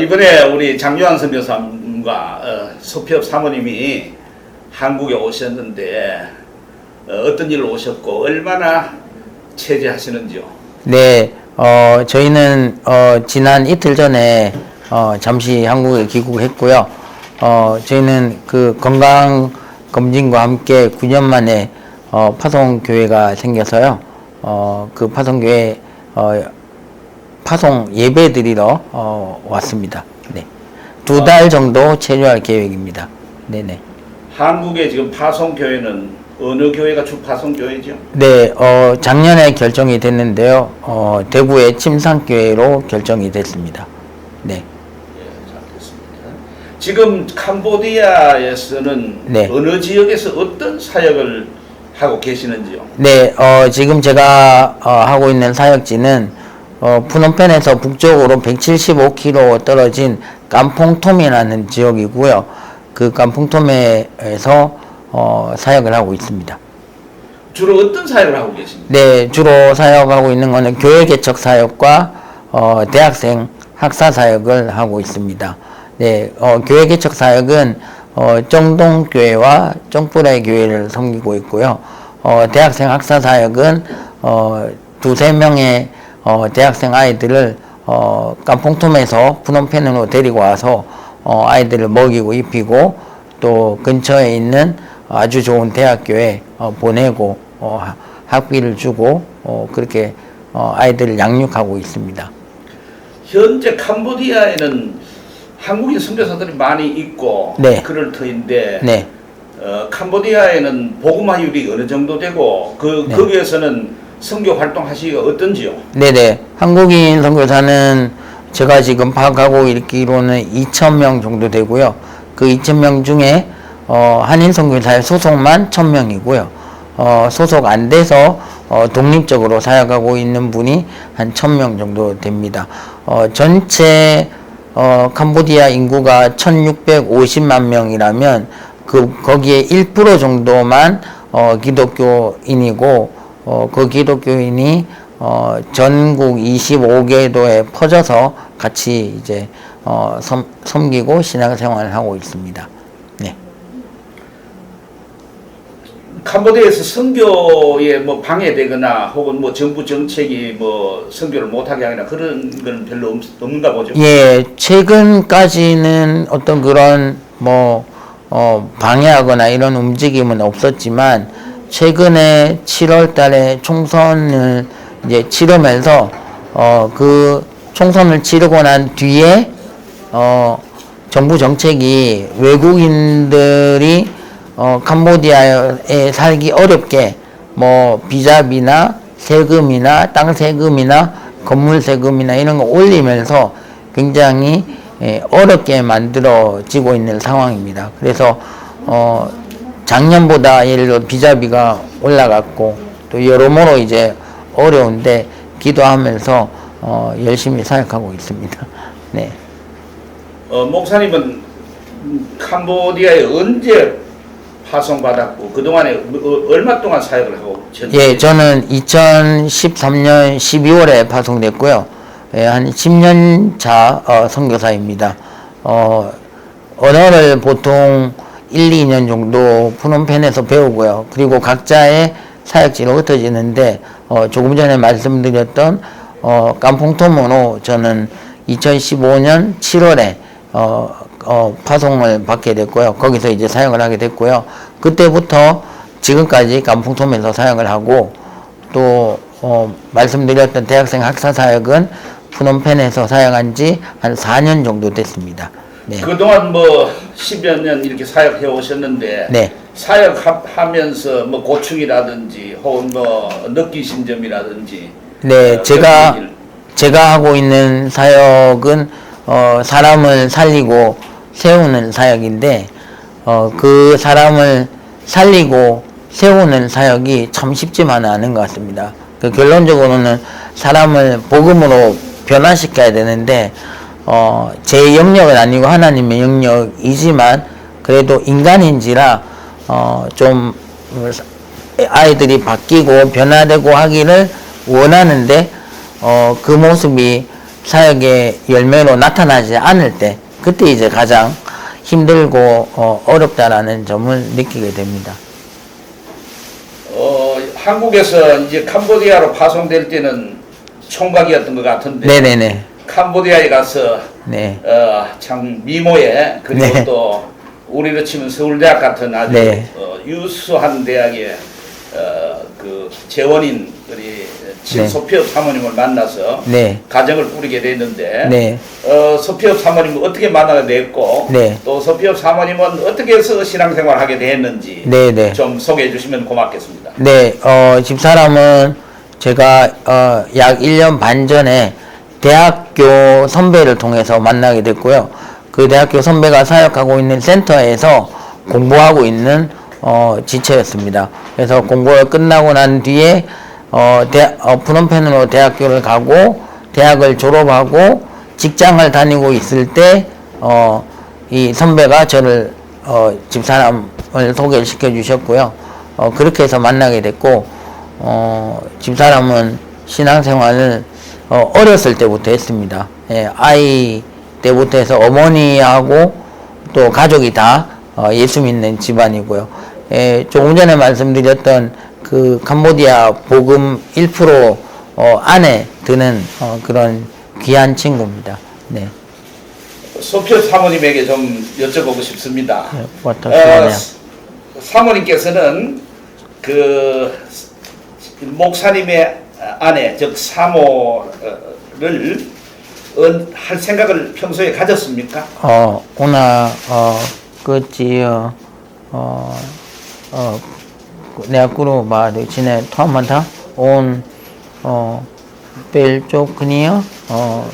이번에 우리 장유한 선교사님과 어, 소피업 사모님이 한국에 오셨는데 어, 떤 일로 오셨고 얼마나 체제하시는지요? 네, 어, 저희는 어, 지난 이틀 전에 어, 잠시 한국에 귀국했고요. 어, 저희는 그 건강 검진과 함께 9년 만에 어, 파송 교회가 생겨서요. 어, 그 파송 교회 어, 파송 예배 드리러 어, 왔습니다. 네, 두 달 정도 체류할 계획입니다. 네네. 한국에 지금 파송 교회는 어느 교회가 주 파송 교회죠? 네, 어, 작년에 결정이 됐는데요. 어, 대구의 침상교회로 결정이 됐습니다. 네. 예, 잘 됐습니다. 지금 캄보디아에서는 네. 어느 지역에서 어떤 사역을 하고 계시는지요? 네, 어, 지금 제가 어, 하고 있는 사역지는 어, 푸놈펜에서 북쪽으로 175km 떨어진 깜퐁톰이라는 지역이고요. 그 깜퐁톰에서 어, 사역을 하고 있습니다. 주로 어떤 사역을 하고 계십니까? 네, 주로 사역하고 있는 것은 교회 개척 사역과 어, 대학생 학사 사역을 하고 있습니다. 네, 어, 교회 개척 사역은 어, 정동 교회와 정뿌라의 교회를 섬기고 있고요. 어, 대학생 학사 사역은 어, 두세 명의 어, 대학생 아이들을 어, 깜퐁톰에서 푸놈펜으로 데리고 와서 어, 아이들을 먹이고 입히고 또 근처에 있는 아주 좋은 대학교에 어, 보내고 어, 하- 학비를 주고 어, 그렇게 어, 아이들을 양육하고 있습니다. 현재 캄보디아에는 한국인 선교사들이 많이 있고 네. 그럴 터인데 네, 어, 캄보디아에는 복음화율이 어느 정도 되고 그 네. 거기에서는 선교 활동하시기가 어떤지요? 네네. 한국인 선교사는 제가 지금 파악하고 있기로는 2,000명 정도 되고요. 그 2,000명 중에 어, 한인 선교사의 소속만 1,000명이고요. 어, 소속 안 돼서 어, 독립적으로 사역하고 있는 분이 한 1,000명 정도 됩니다. 어, 전체 어, 캄보디아 인구가 1,650만 명이라면 그 거기에 1% 정도만 어, 기독교인이고 어, 그 기독교인이 어, 전국 25개도에 퍼져서 같이 이제 어, 섬, 섬기고 신앙생활을 하고 있습니다. 네. 캄보디아에서 선교에 뭐 방해되거나 혹은 뭐 정부 정책이 뭐 선교를 못하게 하거나 그런 건 별로 없, 없는가 보죠. 예, 최근까지는 어떤 그런 뭐 어, 방해하거나 이런 움직임은 없었지만 최근에 7월 달에 총선을 이제 치르면서 어, 그 총선을 치르고 난 뒤에 어, 정부 정책이 외국인들이 어, 캄보디아에 살기 어렵게 뭐 비자비나 세금이나 땅 세금이나 건물 세금이나 이런 거 올리면서 굉장히 예, 어렵게 만들어지고 있는 상황입니다. 그래서 어, 작년보다 예를 들어 비자비가 올라갔고 또 여러모로 이제 어려운데 기도하면서 어, 열심히 사역하고 있습니다. 네. 어, 목사님은 음, 캄보디아에 언제 파송받았고 그동안에 어, 얼마 동안 사역을 하고 예, 저는 2013년 12월에 파송됐고요. 예, 한 10년 차 어, 선교사입니다. 어, 언어를 보통 1, 2년 정도 푸놈펜에서 배우고요. 그리고 각자의 사역지로 흩어지는데 어, 조금 전에 말씀드렸던 어, 깜풍토모로 저는 2015년 7월에 어, 어, 파송을 받게 됐고요. 거기서 이제 사역을 하게 됐고요. 그때부터 지금까지 깜풍톰에서 사역을 하고 또 어, 말씀드렸던 대학생 학사 사역은 푸놈펜에서 사역한 지 한 4년 정도 됐습니다. 네. 그동안 뭐 10여 년 이렇게 사역해 오셨는데 네. 사역하면서 뭐 고충이라든지 혹은 뭐 느끼신 점이라든지 네, 어, 제가 제가 하고 있는 사역은 어, 사람을 살리고 세우는 사역인데 어, 그 사람을 살리고 세우는 사역이 참 쉽지만은 않은 것 같습니다. 그 결론적으로는 사람을 복음으로 변화시켜야 되는데 어, 제 영역은 아니고 하나님의 영역이지만 그래도 인간인지라 어, 좀 아이들이 바뀌고 변화되고 하기를 원하는데 어, 그 모습이 사역의 열매로 나타나지 않을 때 그때 이제 가장 힘들고 어, 어렵다라는 점을 느끼게 됩니다. 어, 한국에서 이제 캄보디아로 파송될 때는 총각이었던 것 같은데 네네네. 캄보디아에 가서 네. 어, 참 미모에 그리고 네. 또 우리로 치면 서울대학 같은 아주 네. 어, 유수한 대학의 어, 그 재원인 우리 친소피업 사모님을 만나서 네. 가정을 꾸리게 됐는데 네. 어, 서피업 사모님은 어떻게 만나게 됐고 네. 또 서피업 사모님은 어떻게 해서 신앙생활하게 됐는지 네 네. 좀 소개해 주시면 고맙겠습니다. 네, 어, 집사람은 제가 어, 약 1년 반 전에 대학교 선배를 통해서 만나게 됐고요. 그 대학교 선배가 사역하고 있는 센터에서 공부하고 있는 어, 지체였습니다. 그래서 공부를 끝나고 난 뒤에 어, 대, 어, 프놈펜으로 대학교를 가고 대학을 졸업하고 직장을 다니고 있을 때 어, 이 선배가 저를 어, 집사람을 소개시켜 주셨고요. 어, 그렇게 해서 만나게 됐고 어, 집사람은 신앙생활을 어, 어렸을 때부터 했습니다. 예, 아이 때부터 해서 어머니하고 또 가족이 다 어, 예수 믿는 집안이고요. 예, 조금 전에 말씀드렸던 그 캄보디아 복음 1% 어, 안에 드는 어, 그런 귀한 친구입니다. 네. 서피업 사모님에게 좀 여쭤보고 싶습니다. 네, 어? 사모님께서는 그 목사님의 아내 즉 사모를 어, 할 생각을 평소에 가졌습니까? 어, 오나 어, 그지요. 어, 어, 어 그 내가 꾸로 말이 지내 토마다 온 어, 벨쪽 그니요. 어,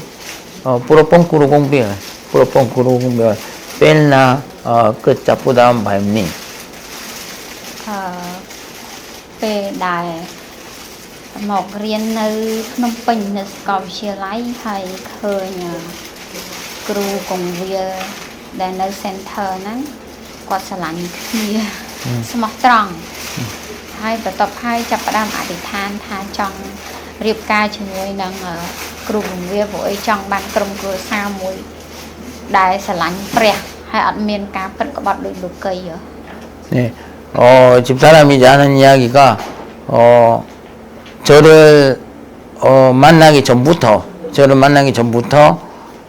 어, 뿌로뽕 꾸로 공별, 뿌로뽕 꾸로 공별, 벨나 어, 그 잡보다 말니. 아, 벨 나에. មករៀននៅភ្នំពេញនៅសាកលវិទ្យាល័យហើយឃើញគ្រូកងវាលដែលនៅ center ហ្នឹងគាត់ឆ្លាញ់គ្នាស្មោះត្រង់ហើយបន្ទាប់ហើយចាប់ផ្ដើមអធិដ្ឋានថាចង់រៀបការជាមួយនឹងគ្រូបង្រៀនព្រោះអីចង់បានក្រុមគ្រួសារមួយ ដែលស្រឡាញ់ព្រះហើយអត់មានការពិតក្បត់ដោយលោកីនេះអូจิตតាមីយ៉ានញ៉ាគីកាអូ 저를, 어, 만나기 전부터, 저를 만나기 전부터,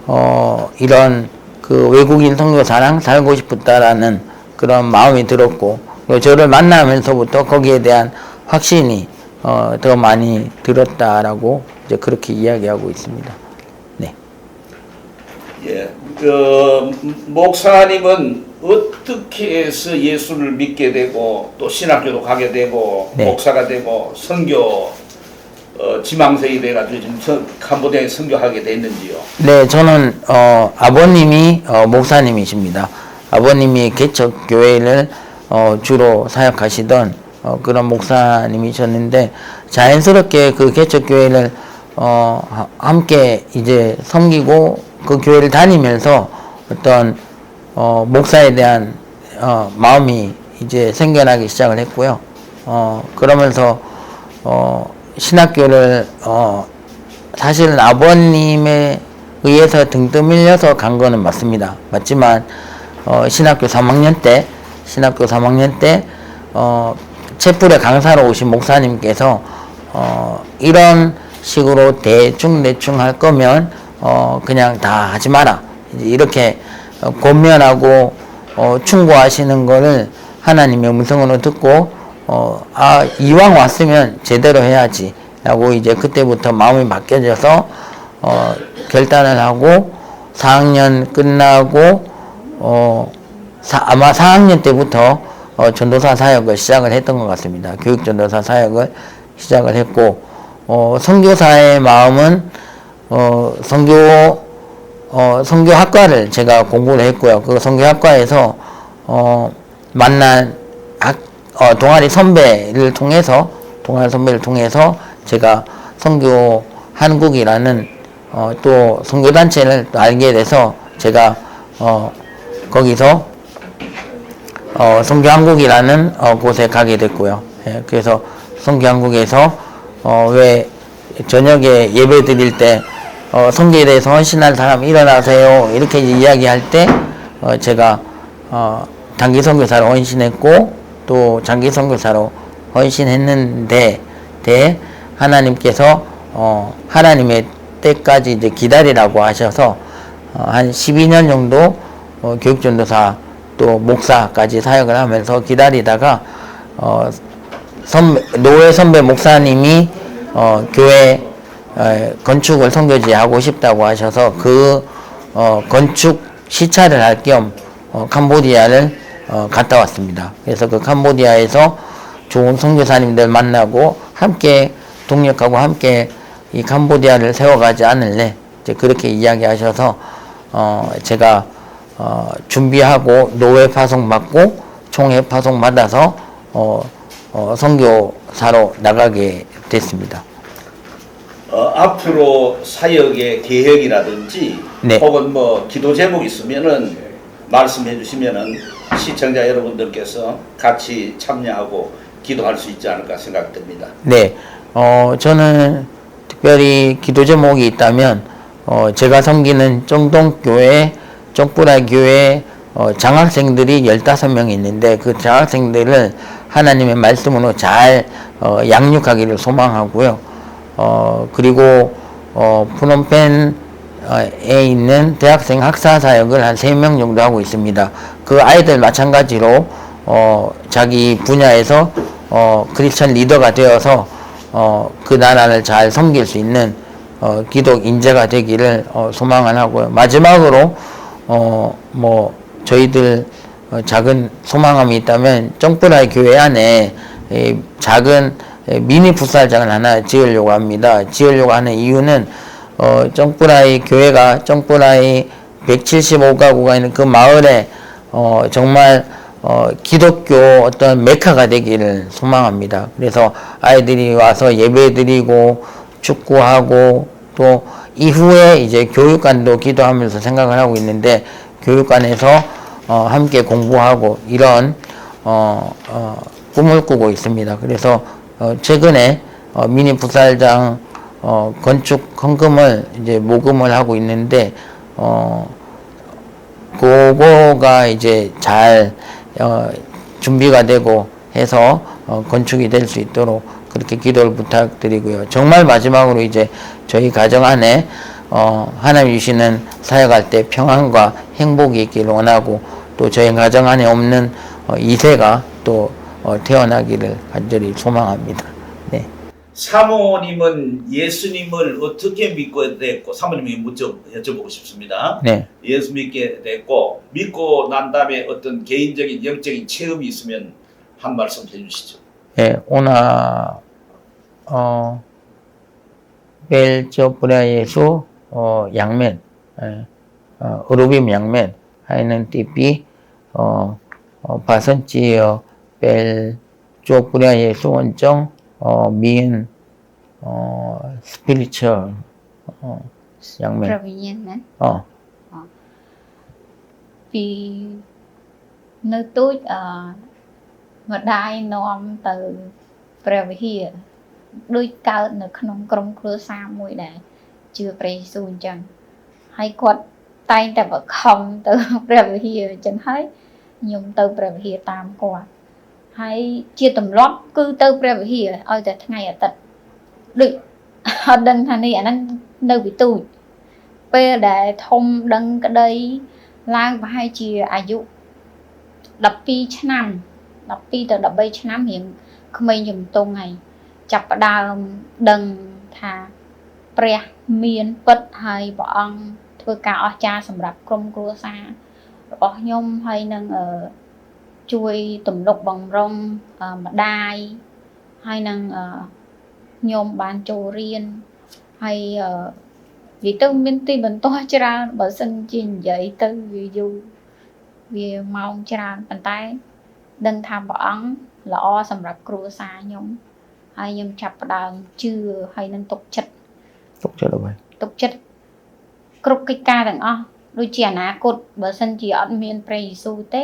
어, 이런 그 외국인 선교사랑 살고 싶었다라는 그런 마음이 들었고, 그리고 저를 만나면서부터 거기에 대한 확신이, 어, 더 많이 들었다라고 이제 그렇게 이야기하고 있습니다. 네. 예, 그 목사님은 어떻게 해서 예수를 믿게 되고 또 신학교도 가게 되고 네. 목사가 되고 선교 어, 지망생이 돼가지고 지금 선- 캄보디아에 선교하게 됐는지요? 네, 저는 어, 아버님이 어, 목사님이십니다. 아버님이 개척 교회를 어, 주로 사역하시던 어, 그런 목사님이셨는데 자연스럽게 그 개척 교회를 어, 하- 함께 이제 섬기고 그 교회를 다니면서 어떤 어, 목사에 대한 어, 마음이 이제 생겨나기 시작을 했고요. 어, 그러면서 어, 신학교를 어, 사실은 아버님에 의해서 등 떠밀려서 간 거는 맞습니다. 맞지만 어, 신학교 3학년 때 신학교 3학년 때 어, 채플의 강사로 오신 목사님께서 어, 이런 식으로 대충 대충 할 거면 어, 그냥 다 하지 마라. 이렇게 어, 권면하고 어, 충고하시는 거를 하나님의 음성으로 듣고 어, 아 이왕 왔으면 제대로 해야지 라고 이제 그때부터 마음이 바뀌어져서 어, 결단을 하고 4학년 끝나고 어, 사- 아마 4학년 때부터 어, 전도사 사역을 시작을 했던 것 같습니다. 교육 전도사 사역을 시작을 했고 어, 선교사의 마음은 어, 선교 어, 선교학과를 제가 공부를 했고요. 그 선교학과에서 어, 만난 학, 어, 동아리 선배를 통해서 동아리 선배를 통해서 제가 선교 한국이라는 어, 또 선교 단체를 또 알게 돼서 제가 어, 거기서 어, 선교 한국이라는 어, 곳에 가게 됐고요. 예, 그래서 선교 한국에서 어, 왜 저녁에 예배 드릴 때 어, 성교에 대해서 헌신할 사람 일어나세요. 이렇게 이야기할 때, 어, 제가, 어, 단기 선교사로 헌신했고, 또 장기 선교사로 헌신했는데, 대 하나님께서, 어, 하나님의 때까지 이제 기다리라고 하셔서, 어, 한 12년 정도, 어, 교육전도사 또 목사까지 사역을 하면서 기다리다가, 어, 선, 노회 선배 목사님이 어, 교회 어, 건축을 선교지 하고 싶다고 하셔서 그 어, 건축 시찰을 할겸 어, 캄보디아를 어, 갔다 왔습니다. 그래서 그 캄보디아에서 좋은 선교사님들 만나고 함께 동력하고 함께 이 캄보디아를 세워가지 않을래 이제 그렇게 이야기하셔서 어, 제가 어, 준비하고 노회 파송 받고 총회 파송 받아서 어, 어, 선교사로 나가게 됐습니다. 어, 앞으로 사역의 계획이라든지 네. 혹은 뭐 기도 제목 있으면은 말씀해 주시면은 시청자 여러분들께서 같이 참여하고 기도할 수 있지 않을까 생각됩니다. 네, 어, 저는 특별히 기도 제목이 있다면, 어, 제가 섬기는 정동교회, 쪽부라교회 어, 장학생들이 15명이 있는데, 그 장학생들을 하나님의 말씀으로 잘 어, 양육하기를 소망하고요. 어, 그리고, 어, 프놈펜 에 있는 대학생 학사 사역을 한 3명 정도 하고 있습니다. 그 아이들 마찬가지로, 어, 자기 분야에서 어, 크리스천 리더가 되어서 어, 그 나라를 잘 섬길 수 있는 어, 기독 인재가 되기를 어, 소망을 하고요. 마지막으로 어, 뭐 저희들 어, 작은 소망함이 있다면 정부라의 교회 안에 이 작은 에, 미니 풋살장을 하나 지으려고 합니다. 지으려고 하는 이유는 어, 정부라의 교회가 정부라의 175가구가 있는 그 마을에 어, 정말 어, 기독교 어떤 메카가 되기를 소망합니다. 그래서 아이들이 와서 예배드리고 축구하고 또 이후에 이제 교육관도 기도하면서 생각을 하고 있는데 교육관에서 어, 함께 공부하고 이런 어, 어, 꿈을 꾸고 있습니다. 그래서 어, 최근에 어, 미니 부살장 어, 건축 헌금을 이제 모금을 하고 있는데 어, 그거가 이제 잘 어, 준비가 되고 해서 어, 건축이 될 수 있도록 그렇게 기도를 부탁드리고요. 정말 마지막으로 이제 저희 가정 안에 어, 하나님 주시는 사역할 때 평안과 행복이 있기를 원하고 또 저희 가정 안에 없는 어, 이세가 또 어, 태어나기를 간절히 소망합니다. 네. 사모님은 예수님을 어떻게 믿고 됐고 사모님이 먼저 여쭤보고 싶습니다. 네. 예수 믿게 됐고 믿고 난 다음에 어떤 개인적인 영적인 체험이 있으면 한 말씀 해주시죠. 예, 오나 어 벨저 브라 예수 어 양면 예, 어 으루빔 양면 하이는 띠삐 어, 어 바선지어 벨저 브라 예수 원정 មានអ spiritual យ៉ាងម៉េចប្រវិញ្ញាណណាអូពីនៅទូចអម្ដាយនាំទៅព្រះវិហារដូចកើតនៅក្នុងក្រុមគ្រួសារមួយដែរជឿព្រះយេស៊ូវអញ្ចឹងហើយគាត់តែងតែបង្ខំទៅព្រះវិហារអញ្ចឹងហើយខ្ញុំទៅព្រះវិហារតាមគាត់ ហើយជាទម្លាប់គឺទៅព្រះវិហារឲ្យតែថ្ងៃអាទិត្យដូចអត់ដឹងថានេះអាហ្នឹងនៅពីទូចពេលដែលធំដឹងក្តីឡើងប្រហែលជាអាយុ12ឆ្នាំ12ទៅ13ឆ្នាំរៀងក្មេងជំទង់ហើយចាប់ផ្ដើមដឹងថាព្រះមានពិតហើយព្រះអង្គធ្វើការអស្ចារ្យសម្រាប់ក្រុមគ្រួសាររបស់ខ្ញុំហើយនឹងអឺ ជួយទំនុកបំរុងអឺម្ដាយហើយនឹងអឺខ្ញុំបានចូលរៀនហើយអឺនិយាយទៅមានទីបន្តច្រើនបើសិនជានិយាយទៅវាយូរវាម៉ោងច្រើនប៉ុន្តែ ដឹងថាព្រះអង្គល្អសម្រាប់គ្រួសារខ្ញុំហើយខ្ញុំចាប់ផ្ដើមជឿហើយនឹងទុកចិត្ត tục cho được rồi ទុកចិត្តគ្រប់កិច្ចការទាំងអស់ដូចជាអនាគតបើសិនជាអត់មានព្រះយេស៊ូវទេ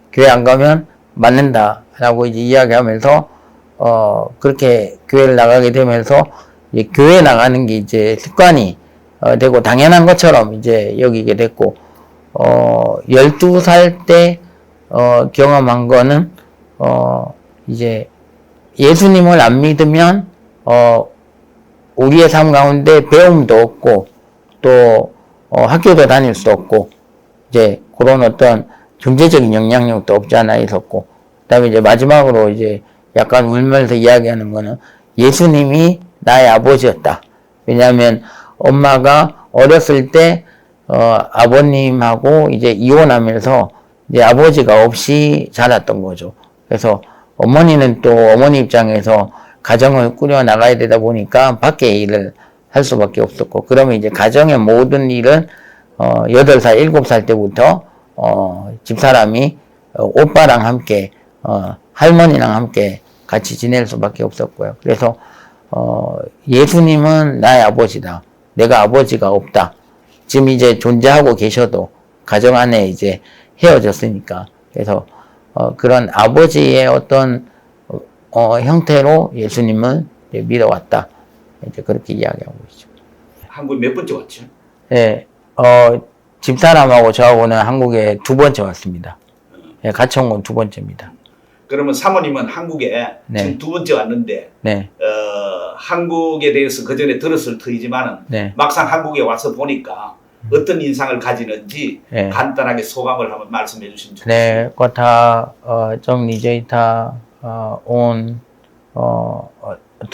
교회 안 가면 맞는다. 라고 이제 이야기하면서, 어, 그렇게 교회를 나가게 되면서, 이제 교회 나가는 게 이제 습관이 어, 되고 당연한 것처럼 이제 여기게 됐고, 어, 12살 때, 어, 경험한 거는, 어, 이제 예수님을 안 믿으면, 어, 우리의 삶 가운데 배움도 없고, 또, 어, 학교도 다닐 수 없고, 이제 그런 어떤 경제적인 영향력도 없지 않아 있었고, 그 다음에 이제 마지막으로 이제 약간 울면서 이야기하는 거는 예수님이 나의 아버지였다. 왜냐하면 엄마가 어렸을 때, 어, 아버님하고 이제 이혼하면서 이제 아버지가 없이 자랐던 거죠. 그래서 어머니는 또 어머니 입장에서 가정을 꾸려 나가야 되다 보니까 밖에 일을 할 수밖에 없었고, 그러면 이제 가정의 모든 일은 어, 8살, 7살 때부터 어, 집사람이 어, 오빠랑 함께 어, 할머니랑 함께 같이 지낼 수밖에 없었고요. 그래서 어, 예수님은 나의 아버지다. 내가 아버지가 없다. 지금 이제 존재하고 계셔도 가정 안에 이제 헤어졌으니까 그래서 어, 그런 아버지의 어떤 어, 어, 형태로 예수님을 이제 믿어왔다. 이제 그렇게 이야기하고 있죠. 한국에 몇 번째 왔죠? 네, 어, 집사람하고 저하고는 한국에 두 번째 왔습니다. 예, 같이 온 건 두 번째입니다. 그러면 사모님은 한국에 네. 지금 두 번째 왔는데 네, 어, 한국에 대해서 그 전에 들었을 터이지만은 네, 막상 한국에 와서 보니까 어떤 인상을 가지는지 네. 간단하게 소감을 한번 말씀해 주시면 좋겠습니다.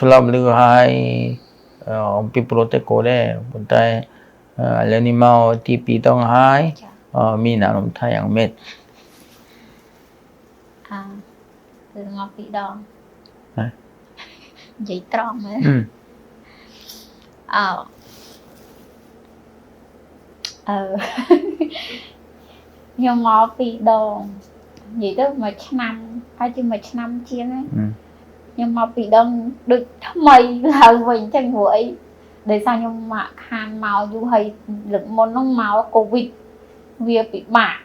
Lâm lư hai ờ, ông pi pro te ko de bun tai ờ, le ni mau ti pi tong hai ចា ờ, mi na nom tha yang met អាគឺងប់ពីរដងហ៎និយាយត្រង់មែន ừ. អើអឺខ្ញុំមកពីរដងនិយាយទៅមួយឆ្នាំហើយជាមួយឆ្នាំជាងហ្នឹង ừ. ខ្ញុំមកពីរដងដូចថ្មីឡើងវិញអញ្ចឹងព្រោះអី ដោយសារខ្ញុំមកខានមកយូរហើយលើកមុនហ្នឹងមកកូវីដវាពិបាក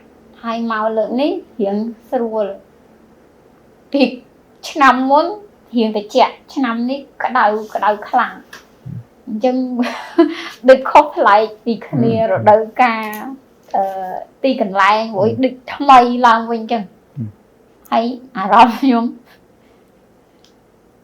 ហើយមកលើកនេះរៀងស្រួលពីឆ្នាំមុនរៀងតិចឆ្នាំនេះក្តៅក្តៅខ្លាំងអញ្ចឹងដូចខុសប្លែកពីគ្នារដូវកាលអឺទីកន្លែងព្រោះដូចថ្មីឡើងវិញអញ្ចឹងហើយអារម្មណ៍ខ្ញុំ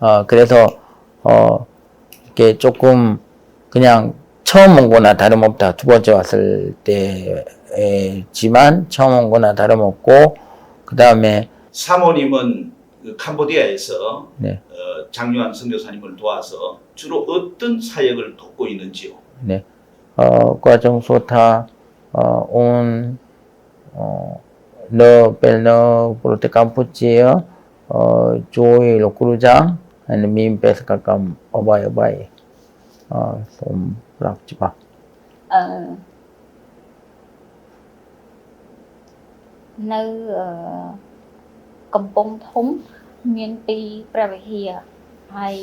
어, 그래서, 어, 이렇게 조금, 그냥 처음 온 거나 다름없다. 두 번째 왔을 때지만, 처음 온 거나 다름없고, 그 다음에, 사모님은 그 캄보디아에서 네, 어, 장요한 선교사님을 도와서 주로 어떤 사역을 돕고 있는지요? 네. prote campuchia ờ, chui lo kurujang and mim pes kakam obai obai ờ, som rak chipa អឺនៅអឺកំពង់ធំមានពីរព្រះវិហារហើយ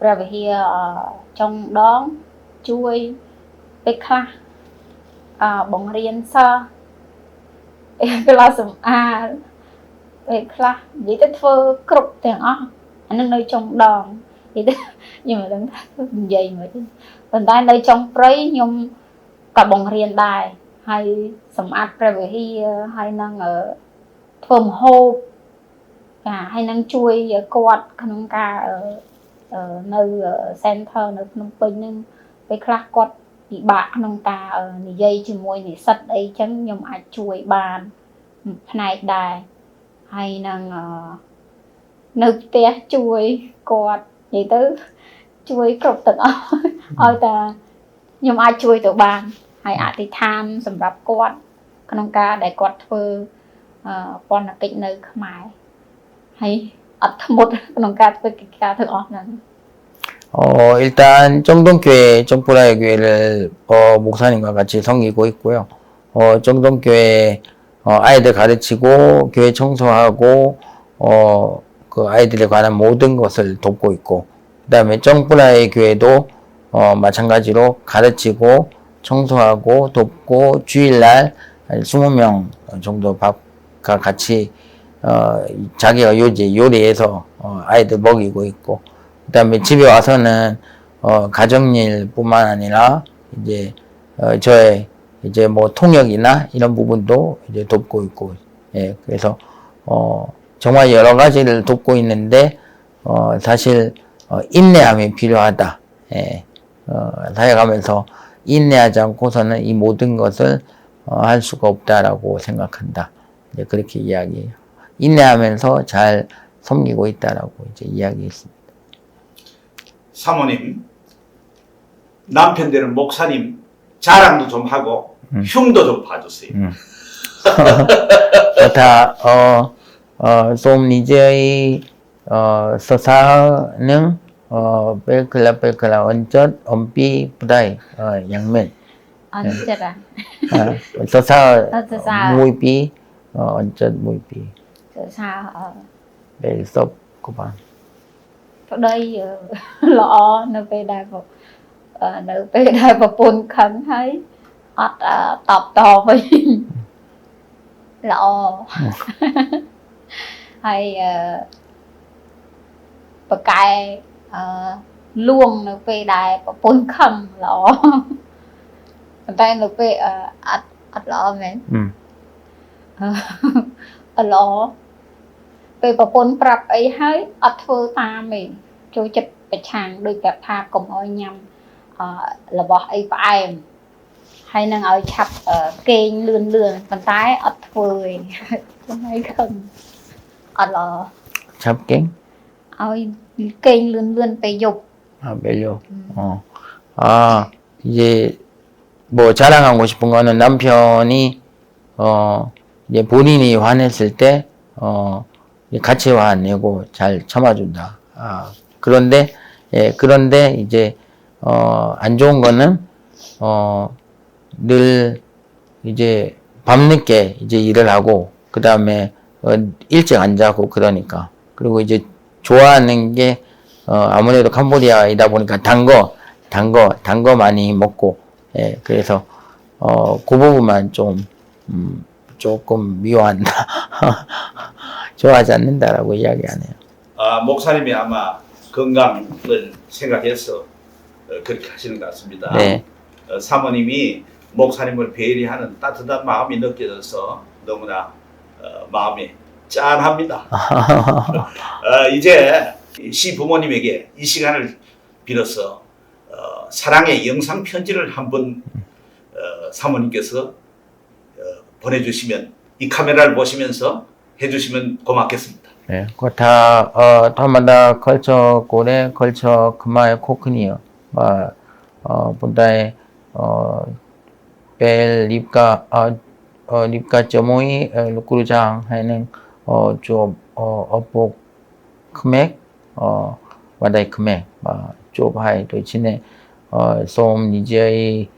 ព្រះវិហារអឺចុងដងជួយពេលខ្លះអឺបង្រៀនសិស្សពេលខ្លះសម្អាតពេលខ្លះនិយាយទៅធ្វើគ្រប់ទាំងអស់ អានឹងនៅចុងដងនិយាយទៅខ្ញុំមិនដឹងថានិយាយមិនទេប៉ុន្តែនៅចុងព្រៃខ្ញុំក៏បង្រៀនដែរហើយសម្អាតព្រះវិហារហើយនឹងអឺធ្វើម្ហូបចាហើយនឹងជួយគាត់ក្នុងការអឺអឺនៅ center នៅភ្នំពេញហ្នឹងពេលខ្លះគាត់ពិបាកក្នុងការអឺនិយាយជាមួយនិស្សិតអីចឹងខ្ញុំអាចជួយបានផ្នែកដែរហើយនឹងអឺ នៅផ្ទះជួយគាត់និយាយទៅជួយគ្រប់ទាំងអស់ឲ្យតែខ្ញុំអាចជួយទៅបាន ហើយអធិដ្ឋានសម្រាប់គាត់ក្នុងការដែលគាត់ធ្វើអឺពន្ធកិច្ចនៅខ្មែរហើយអត់ធ្មត់ក្នុងការធ្វើកិច្ចការទាំងអស់ហ្នឹង 어, 일단 정동교회, 정부라의 교회를 어, 목사님과 같이 섬기고 있고요. 어, 정동교회 어, 아이들 가르치고 교회 청소하고 어, 그 아이들에 관한 모든 것을 돕고 있고 그 다음에 정부라의 교회도 어, 마찬가지로 가르치고 청소하고 돕고 주일날 한 20명 정도 밥과 같이 어, 자기가 요지 요리해서 어, 아이들 먹이고 있고 그 다음에 집에 와서는 어, 가정일뿐만 아니라 이제 어, 저의 이제 뭐 통역이나 이런 부분도 이제 돕고 있고 예 그래서 어, 정말 여러 가지를 돕고 있는데 어, 사실 어, 인내함이 필요하다. 예, 어, 살아가면서 인내하지 않고서는 이 모든 것을 어, 할 수가 없다라고 생각한다. 이제 그렇게 이야기해요. 인내하면서 잘 섬기고 있다라고 이제 이야기했습니다. 사모님 남편 되는 목사님 자랑도 좀 하고 흉도 좀 봐주세요. Và សូមនិយាយសរសើរនឹងពេលខ្លះពេលខ្លះអញ្ចឹងអំពីប្តីយ៉ាងម៉េចអញ្ចឹងសរសើរមួយពីរអញ្ចឹងមួយពីរសរសើរពេលសពក៏បានប្តីល្អនៅពេលដែលនៅពេលដែលប្រពន្ធខឹងហើយអត់តបតវិញល្អ ហើយអឺបកកែអឺលួងនៅពេលដែលប្រពន្ធខឹងល្អប៉ុន្តែនៅពេលអឺអត់អត់ល្អមែន음អឺល្អពេលប្រពន្ធប្រាប់អីហើយអត់ធ្វើតាមទេចូលចិត្តប្រឆាំងដូចប្រាប់ថាកុំឲ្យញ៉ាំអឺរបស់អីផ្អែមហើយនឹងឲ្យឆាប់អឺគេងលឿនលឿនប៉ុន្តែអត់ធ្វើទេខ្លួនឯងខឹង ಅಲ್ಲ 잡갱? ಅವ ಇದ್ ಕೈಲಿಂದ ಅಂತ 욕 아, 멜려. 어. 아, 이제 뭐 자랑하고 싶은 거는 남편이 어, 이제 본인이 화냈을 때 어, 이제 같이 화 안 내고 잘 참아준다. 아, 그런데 예, 그런데 이제 어, 안 좋은 거는 어, 늘 이제 밤늦게 이제 일을 하고 그다음에 어, 일찍 안 자고 그러니까 그리고 이제 좋아하는 게 어, 아무래도 캄보디아이다 보니까 단 거, 단 거, 단 거 많이 먹고, 예, 그래서, 어, 그 부분만 좀, 음, 조금 미워한다. 좋아하지 않는다라고 이야기하네요. 아, 목사님이 아마 건강을 생각해서 어, 그렇게 하시는 것 같습니다. 네. 어, 사모님이 목사님을 배려하는 따뜻한 마음이 느껴져서 너무나 어, 마음이 짠합니다. 어, 이제 시 부모님에게 이 시간을 빌어서 어, 사랑의 영상 편지를 한번 어, 사모님께서 어, 보내주시면 이 카메라를 보시면서 해주시면 고맙겠습니다. 네, 그다 어, 타마다 걸쳐 고래 걸쳐 그마의 코크니요. 마, 어, 본다에 어, 벨 립가 어, 어, 립가 점오이 루꾸르장 하는 어, 좀 어, 어, 어복 금액 어, 와다이 금액 어, 좁하이 또 지내 어, 솜 니지의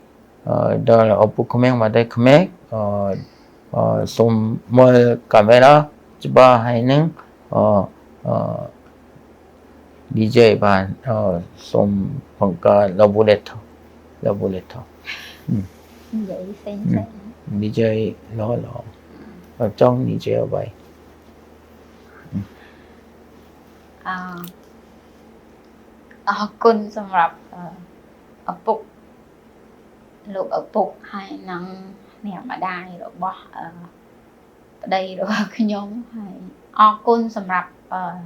어, 덜 어복 금액 와다이 금액 어, 어, 솜멀 카메라 쯔바 하는 어, 어, 니제이 반, 어, 솜, 번가, 러브레터, 러브레터. 음. 여기서 인사해. 음. 음. DJ lo lo ở trong DJ ở vậy អឺអរគុណសម្រាប់អឺឪពុកលោកឪពុកហើយនឹងអ្នកម្ដាយរបស់អឺប្តីរបស់ខ្ញុំហើយអរគុណសម្រាប់អឺ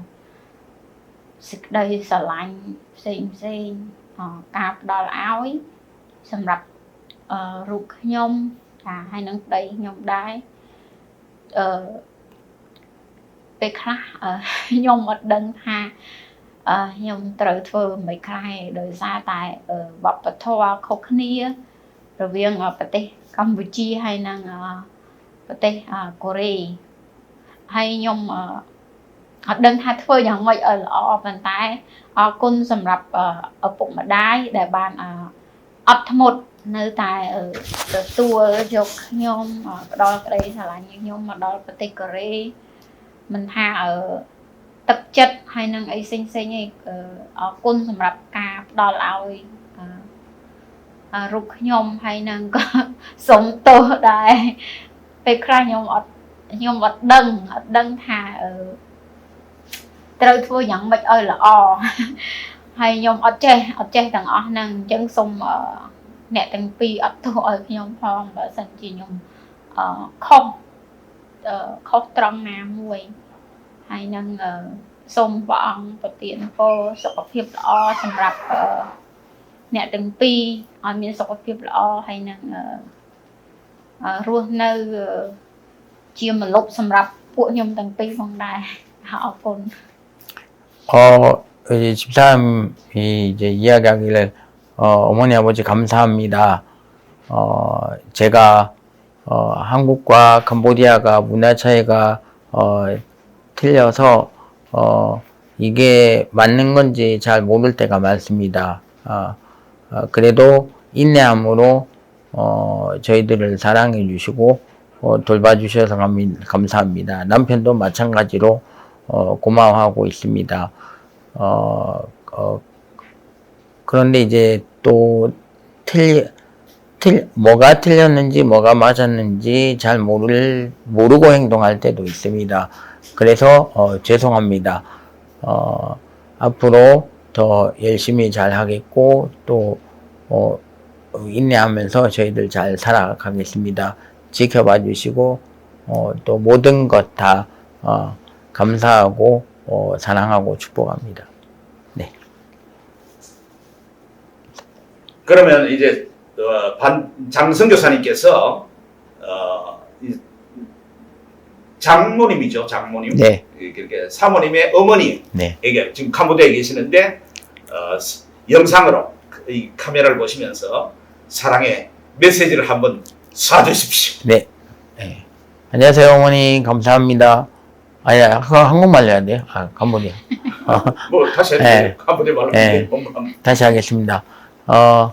សេចក្តីស្រឡាញ់ផ្សេងផ្សេងអឺការផ្ដល់ឲ្យសម្រាប់អឺរូបខ្ញុំ ចាហើយនឹងប្តីខ្ញុំដែរអឺពេលខ្លះអឺខ្ញុំអត់ដឹងថាអឺខ្ញុំត្រូវធ្វើមិនខ្លះទេដោយសារតែអឺវប្បធម៌ខុសគ្នារវាងអឺប្រទេសកម្ពុជាហើយនឹងអឺប្រទេសអឺកូរ៉េហើយខ្ញុំអឺអត់ដឹងថាធ្វើយ៉ាងម៉េចឲ្យល្អប៉ុន្តែអរគុណសម្រាប់អឺឪពុកម្ដាយដែលបានអឺអត់ធ្មត់ នៅតែអឺទទួលយកខ្ញុំអឺផ្ដល់ក្តីស្រឡាញ់ឲ្យខ្ញុំមកដល់ប្រទេសកូរ៉េមិនថាអឺទឹកចិត្តហើយនឹងអីផ្សេងផ្សេងៗឯងអឺអរគុណសម្រាប់ការផ្ដល់ឲ្យអឺអឺរូបខ្ញុំហើយនឹងក៏សុំទោសដែរពេលខ្លះខ្ញុំអត់ខ្ញុំអត់ដឹងអត់ដឹងថាអឺត្រូវធ្វើយ៉ាងម៉េចឲ្យល្អហើយខ្ញុំអត់ចេះអត់ចេះទាំងអស់ហ្នឹងអញ្ចឹងសូមអឺ អ្នកទាំងពីរអត់ទោសឲ្យខ្ញុំផងបើសិនជាខ្ញុំអឺខុសអឺខុសត្រង់ណាមួយហើយនឹងអឺសូមព្រះអង្គប្រទានពរសុខភាពល្អសម្រាប់អឺអ្នកទាំងពីរឲ្យមានសុខភាពល្អហើយនឹងអឺអឺរស់នៅអឺជាមលុបសម្រាប់ពួកខ្ញុំទាំងពីរផងដែរអរគុណ 어, 이제 집사람이 이제 이야기하기를, 어, 어머니, 아버지 감사합니다. 어, 제가, 어, 한국과 캄보디아가 문화 차이가, 어, 틀려서, 어, 이게 맞는 건지 잘 모를 때가 많습니다. 어, 어, 그래도 인내함으로, 어, 저희들을 사랑해 주시고, 어, 돌봐주셔서 감, 감사합니다. 남편도 마찬가지로, 어, 고마워하고 있습니다. 어, 어, 그런데 이제 또 틀, 틀, 뭐가 틀렸는지 뭐가 맞았는지 잘 모를, 모르고 행동할 때도 있습니다. 그래서, 어, 죄송합니다. 어, 앞으로 더 열심히 잘 하겠고, 또, 어, 인내하면서 저희들 잘 살아가겠습니다. 지켜봐 주시고, 어, 또 모든 것 다, 어, 감사하고, 어, 사랑하고 축복합니다. 네. 그러면 이제 어, 반, 장성교사님께서 어, 이 장모님이죠, 장모님. 네. 이렇게 사모님의 어머니에게 네. 지금 캄보디아에 계시는데 어, 스- 영상으로 이 카메라를 보시면서 사랑의 메시지를 한번 쏴주십시오. 네. 네. 안녕하세요, 어머니. 감사합니다. 아니, 한- 한국말 해야 돼요? 아, 캄보디아. 어, 뭐 다시 해도 네. 캄보디아 말로 네. 다시 하겠습니다. 어,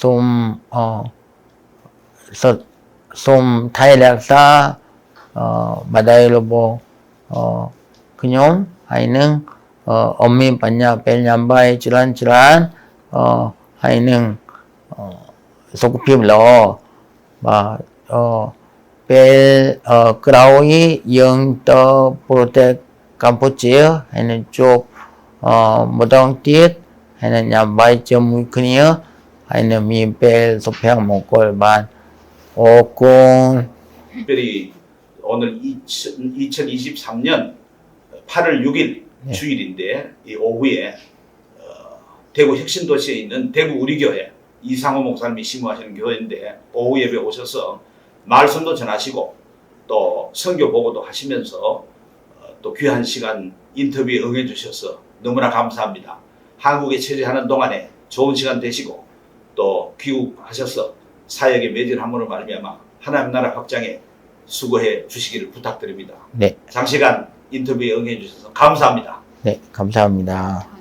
좀, 어, 서, 좀 타이락사, 어, 마다이로보, 어, 그뇽, 하이능, 어, 엄미 반야 벨냠바이 지란 지란, 어, 하이능, 어, 소쿠핍 러, 마, 어, 벨, 어, 프로텍 uh, đồng tiết hay là nhà bay cho mũi kia hay là miền bè sụp bàn ô con 특별히 오늘 2023년 8월 6일 네. 주일인데 이 오후에 어, 대구 혁신도시에 있는 대구 우리교회 이상호 목사님이 심호하시는 교회인데 오후 예배 오셔서 말씀도 전하시고 또 선교 보고도 하시면서 어, 또 귀한 시간 인터뷰에 응해 주셔서 너무나 감사합니다. 한국에 체류하는 동안에 좋은 시간 되시고 또 귀국하셔서 사역에 매진함으로 말미암아 하나님 나라 확장에 수고해 주시기를 부탁드립니다. 네, 장시간 인터뷰에 응해 주셔서 감사합니다. 네 감사합니다.